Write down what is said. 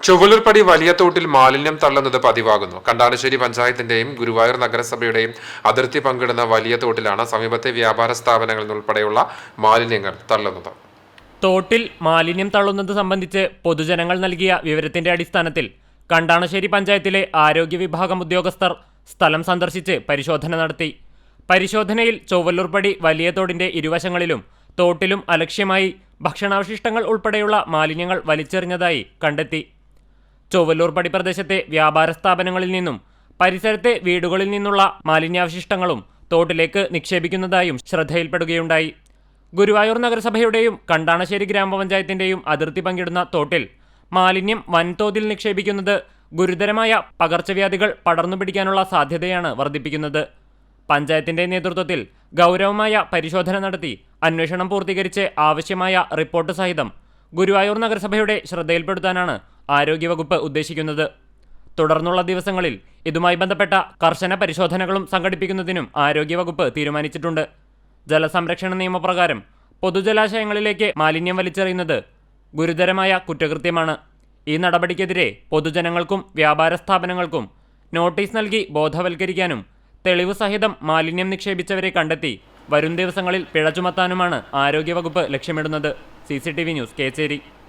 ചുവലൂർപ്പടി വലിയ തോട്ടിൽ മാലിന്യം തള്ളുന്നത് പതിവാകുന്നു. കണ്ടാലശ്ശേരി പഞ്ചായത്തിന്റെയും ഗുരുവായൂർ നഗരസഭയുടെയും അതിർത്തി പങ്കിടുന്ന വലിയ തോട്ടിലാണ് സമീപത്തെ വ്യാപാര സ്ഥാപനങ്ങളിൽ ഉൾപ്പെടെയുള്ള മാലിന്യങ്ങൾ തള്ളുന്നത്. തോട്ടിൽ മാലിന്യം തള്ളുന്നത് സംബന്ധിച്ച് പൊതുജനങ്ങൾ നൽകിയ വിവരത്തിന്റെ അടിസ്ഥാനത്തിൽ കണ്ടാണശ്ശേരി പഞ്ചായത്തിലെ ആരോഗ്യ വിഭാഗം ഉദ്യോഗസ്ഥർ സ്ഥലം സന്ദർശിച്ച് പരിശോധന നടത്തി. പരിശോധനയിൽ ചൊവ്വല്ലൂർപ്പടി വലിയ തോടിന്റെ ഇരുവശങ്ങളിലും തോട്ടിലും അലക്ഷ്യമായി ഭക്ഷണാവശിഷ്ടങ്ങൾ ഉൾപ്പെടെയുള്ള മാലിന്യങ്ങൾ വലിച്ചെറിഞ്ഞതായി കണ്ടെത്തി. ചൊവ്വല്ലൂർപ്പടി പ്രദേശത്തെ വ്യാപാര സ്ഥാപനങ്ങളിൽ നിന്നും പരിസരത്തെ വീടുകളിൽ നിന്നുള്ള മാലിന്യാവശിഷ്ടങ്ങളും തോട്ടിലേക്ക് നിക്ഷേപിക്കുന്നതായും ശ്രദ്ധയിൽപ്പെടുകയുണ്ടായി. ഗുരുവായൂർ നഗരസഭയുടെയും കണ്ടാണശ്ശേരി ഗ്രാമപഞ്ചായത്തിന്റെയും അതിർത്തി പങ്കിടുന്ന തോട്ടിൽ മാലിന്യം വൻതോതിൽ നിക്ഷേപിക്കുന്നത് ഗുരുതരമായ പകർച്ചവ്യാധികൾ പടർന്നു പിടിക്കാനുള്ള സാധ്യതയാണ് വർദ്ധിപ്പിക്കുന്നത്. പഞ്ചായത്തിന്റെ നേതൃത്വത്തിൽ ഗൗരവമായ പരിശോധന നടത്തി അന്വേഷണം പൂർത്തീകരിച്ച് ആവശ്യമായ റിപ്പോർട്ട് സഹിതം ഗുരുവായൂർ നഗരസഭയുടെ ശ്രദ്ധയിൽപ്പെടുത്താനാണ് ആരോഗ്യവകുപ്പ് ഉദ്ദേശിക്കുന്നത്. തുടർന്നുള്ള ദിവസങ്ങളിൽ ഇതുമായി ബന്ധപ്പെട്ട കർശന പരിശോധനകളും സംഘടിപ്പിക്കുന്നതിനും ആരോഗ്യവകുപ്പ് തീരുമാനിച്ചിട്ടുണ്ട്. ജലസംരക്ഷണ നിയമപ്രകാരം പൊതുജലാശയങ്ങളിലേക്ക് മാലിന്യം വലിച്ചെറിയുന്നത് ഗുരുതരമായ കുറ്റകൃത്യമാണ്. ഈ നടപടിക്കെതിരെ പൊതുജനങ്ങൾക്കും വ്യാപാര സ്ഥാപനങ്ങൾക്കും നോട്ടീസ് നൽകി ബോധവൽക്കരിക്കാനും തെളിവ് സഹിതം മാലിന്യം നിക്ഷേപിച്ചവരെ കണ്ടെത്തി വരും ദിവസങ്ങളിൽ പിഴ ചുമത്താനുമാണ് ആരോഗ്യവകുപ്പ് ലക്ഷ്യമിടുന്നത്. C news Kechery.